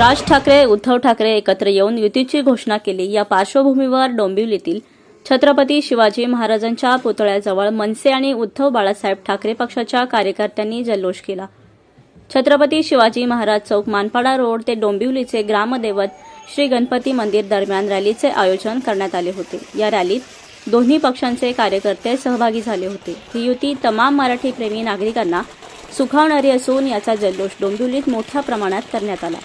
राज ठाकरे उद्धव ठाकरे एकत्र येऊन युतीची घोषणा केली. या पार्श्वभूमीवर डोंबिवलीतील छत्रपती शिवाजी महाराजांच्या पुतळ्याजवळ मनसे आणि उद्धव बाळासाहेब ठाकरे पक्षाच्या कार्यकर्त्यांनी जल्लोष केला. छत्रपती शिवाजी महाराज चौक मानपाडा रोड ते डोंबिवलीचे ग्रामदैवत श्री गणपती मंदिर दरम्यान रॅलीचे आयोजन करण्यात आले होते. या रॅलीत दोन्ही पक्षांचे कार्यकर्ते सहभागी झाले होते. ही युती तमाम मराठी प्रेमी नागरिकांना सुखावणारी असून याचा जल्लोष डोंबिवलीत मोठ्या प्रमाणात करण्यात आला.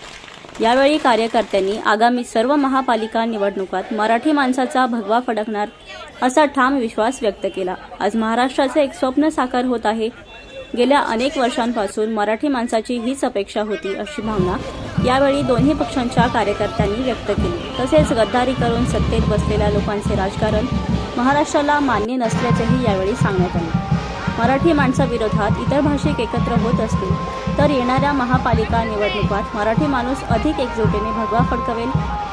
यावेळी कार्यकर्त्यांनी आगामी सर्व महापालिका निवडणुकात मराठी माणसाचा भगवा फडकणार असा ठाम विश्वास व्यक्त केला. आज महाराष्ट्राचे एक स्वप्न साकार होत आहे. गेल्या अनेक वर्षांपासून मराठी माणसाची हीच अपेक्षा होती अशी भावना यावेळी दोन्ही पक्षांच्या कार्यकर्त्यांनी व्यक्त केली. तसेच गद्दारी करून सत्तेत बसलेल्या लोकांचे राजकारण महाराष्ट्राला मान्य नसल्याचेही यावेळी सांगण्यात आले. मराठी माणसाविरोधात इतर भाषिक एकत्र होत असतील तर येणाऱ्या महापालिका निवडणुकात मराठी माणूस अधिक एकजुटीने भगवा फडकवेल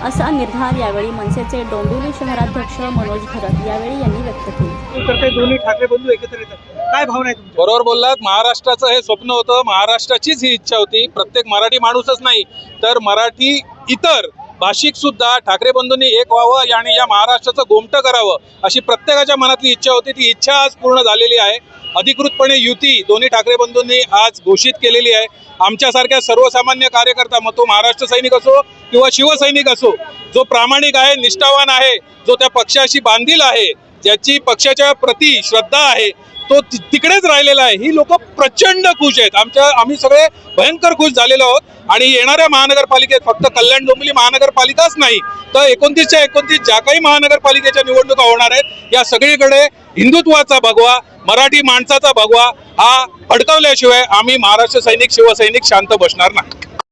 असा निर्धार यावेळी मनसेचे डोंबिवली शहराध्यक्ष मनोज भरत यावेळी यांनी व्यक्त केला. दोन्ही ठाकरे बंधू एकत्र येतात. काय भावना आहे तुमची बरोबर बोललात. महाराष्ट्राचं हे स्वप्न होतं. महाराष्ट्राचीच ही इच्छा होती. प्रत्येक मराठी माणूसच नाही. तर मराठी इतर भाषिक सुद्धा ठाकरे बंधूंनी एक व्हावं आणि या महाराष्ट्राचं गोमटं करावं अशी प्रत्येकाच्या मनातली इच्छा होती. ती इच्छा आज पूर्ण झालेली आहे. अधिकृतपणे युती दोन्ही ठाकरे बंधूंनी आज घोषित केलेली आहे. आमच्यासारख्या सर्वसामान्य कार्यकर्ता मग तो महाराष्ट्र सैनिक असो किंवा शिवसैनिक असो जो प्रामाणिक आहे निष्ठावान आहे जो त्या पक्षाशी बांधील आहे ज्याची पक्षाच्या प्रती श्रद्धा आहे तो तिकडेच राहिलेला आहे. ही लोक प्रचंड खुश आहेत. आमच्या आम्ही सगळे भयंकर खुश झालेलो आहोत. आणि येणाऱ्या महानगरपालिकेत फक्त कल्याण डोंबिवली महानगरपालिकाच नाही तर एकोणतीसच्या एकोणतीस ज्या काही महानगरपालिकेच्या निवडणुका होणार आहेत या सगळीकडे हिंदुत्वाचा भगवा मराठी माणसाचा भगवा हा फडकवल्याशिवाय आम्ही महाराष्ट्र सैनिक शिवसैनिक शांत बसणार नाही.